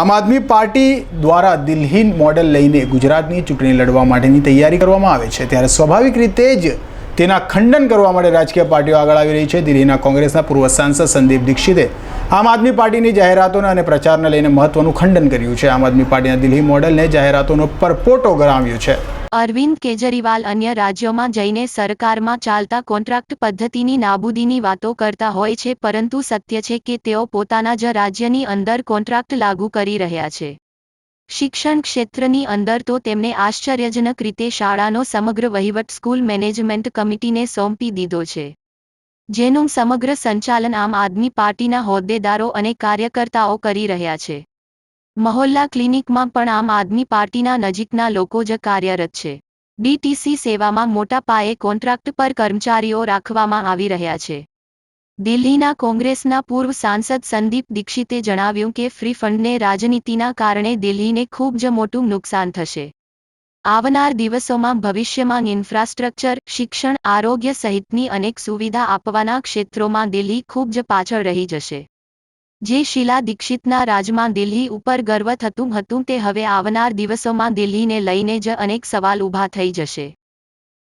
આમ આદમી પાર્ટી દ્વારા દિલ્હી મોડેલ લઈને ગુજરાતની ચૂંટણી લડવા માટેની તૈયારી કરવામાં આવે છે. ત્યારે સ્વાભાવિક રીતે જ તેના ખંડન કરવા માટે રાજકીય પાર્ટીઓ આગળ આવી રહી છે. દિલ્હીના કોંગ્રેસના પૂર્વ સાંસદ સંદીપ દીક્ષિતે આમ આદમી પાર્ટીની જાહેરાતોને અને પ્રચારને લઈને મહત્વનું ખંડન કર્યું છે. આમ આદમી પાર્ટીના દિલ્હી મોડેલને જાહેરાતોનો પરપોટો ગણાવ્યો છે. અરવિંદ કેજરીવાલ અન્ય રાજ્યોમાં જઈને સરકારમાં ચાલતા કોન્ટ્રાક્ટ પદ્ધતિની નાબૂદીની વાતો કરતા હોય છે, પરંતુ સત્ય છે કે તેઓ પોતાના જ રાજ્યની અંદર કોન્ટ્રાક્ટ લાગુ કરી રહ્યા છે. શિક્ષણ ક્ષેત્રની અંદર તો તેમણે આશ્ચર્યજનક રીતે શાળાનો સમગ્ર વહીવટ સ્કૂલ મેનેજમેન્ટ કમિટીને સોંપી દીધો છે. જેનું સમગ્ર સંચાલન આમ આદમી પાર્ટીના હોદ્દેદારો અને કાર્યકર્તાઓ કરી રહ્યા છે. મહોલ્લા ક્લિનિકમાં પણ આમ આદમી પાર્ટીના નજીકના લોકો જ કાર્યરત છે. ડીટીસી સેવામાં મોટા પાયે કોન્ટ્રાક્ટ પર કર્મચારીઓ રાખવામાં આવી રહ્યા છે. દિલ્હીના કોંગ્રેસના પૂર્વ સાંસદ સંદીપ દીક્ષિતે જણાવ્યું કે ફ્રી ફંડને રાજનીતિના કારણે દિલ્હીને ખૂબ જ મોટું નુકસાન થશે. આવનાર દિવસોમાં ભવિષ્યમાં ઇન્ફ્રાસ્ટ્રક્ચર શિક્ષણ આરોગ્ય સહિતની અનેક સુવિધા આપવાના ક્ષેત્રોમાં દિલ્હી ખૂબ જ પાછળ રહી જશે જે શીલા દીક્ષિતના રાજમાં દિલ્હી ઉપર ગર્વ થતું હતું તે હવે આવનાર દિવસોમાં દિલ્હીને લઈને જ અનેક સવાલ ઊભા થઈ જશે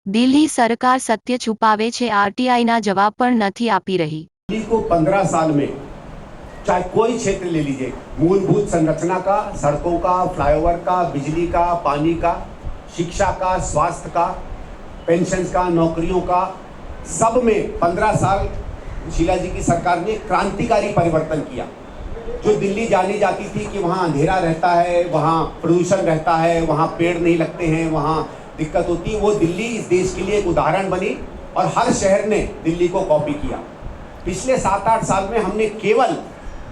દિલ્હી સરકાર સત્ય છુપાવે છે આરટીઆઈના જવાબ પણ નથી આપી રહી दिल्ली को पंद्रह साल में चाहे कोई क्षेत्र ले लीजिए मूलभूत संरचना का सड़कों का फ्लाईओवर का बिजली का पानी का शिक्षा का, स्वास्थ्य का पेंशन का, नौकरियों का, सब में पंद्रह साल शीला जी की सरकार ने क्रांतिकारी परिवर्तन किया। जो दिल्ली जानी जाती थी कि वहाँ अंधेरा रहता है, वहाँ प्रदूषण रहता है, वहाँ पेड़ नहीं लगते हैं, वहाँ दिक्कत होती, वो दिल्ली इस देश के लिए एक उदाहरण बनी और हर शहर ने दिल्ली को कॉपी किया। पिछले सात आठ साल में हमने केवल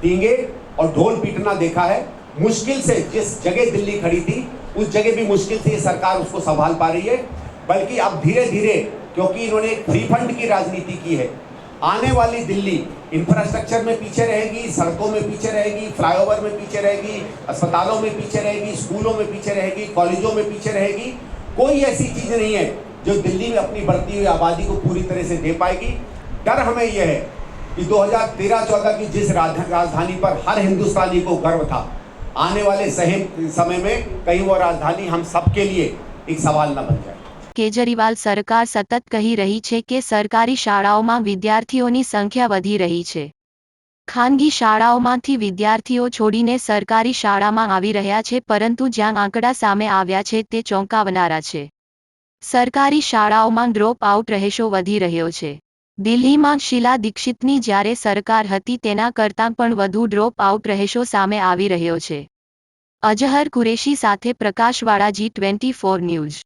डींगे और ढोल पीटना देखा है। मुश्किल से जिस जगह दिल्ली खड़ी थी, उस जगह भी मुश्किल से ये सरकार उसको संभाल पा रही है। बल्कि अब धीरे धीरे क्योंकि इन्होंने फ्री फंड की राजनीति की है, आने वाली दिल्ली इंफ्रास्ट्रक्चर में पीछे रहेगी, सड़कों में पीछे रहेगी फ्लाईओवर में पीछे रहेगी, अस्पतालों में पीछे रहेगी, स्कूलों में पीछे रहेगी, कॉलेजों में पीछे रहेगी, कोई ऐसी चीज़ नहीं है जो दिल्ली में अपनी बढ़ती हुई आबादी को पूरी तरह से दे पाएगी। डर हमें यह है कि 2013-14 की जिस राजधानी पर हर हिंदुस्तानी को गर्व था आने वाले सही समय में कहीं वो राजधानी हम सबके लिए एक सवाल न बन जाए કેજરીવાલ સરકાર સતત કહી રહી છે કે સરકારી શાળાઓમાં વિદ્યાર્થીઓની સંખ્યા વધી રહી છે ખાનગી શાળાઓમાંથી વિદ્યાર્થીઓ છોડીને સરકારી શાળામાં આવી રહ્યા છે પરંતુ જ્યાં આંકડા સામે આવ્યા છે તે ચોંકાવનારા છે સરકારી શાળાઓમાં ડ્રોપ આઉટ રહેશો વધી રહ્યો છે દિલ્હીમાં શીલા દીક્ષિતની જ્યારે સરકાર હતી તેના કરતાં પણ વધુ ડ્રોપ આઉટ રહેશો સામે આવી રહ્યો છે. અજહર કુરેશી સાથે પ્રકાશવાળા જી ટ્વેન્ટી ફોર ન્યૂઝ.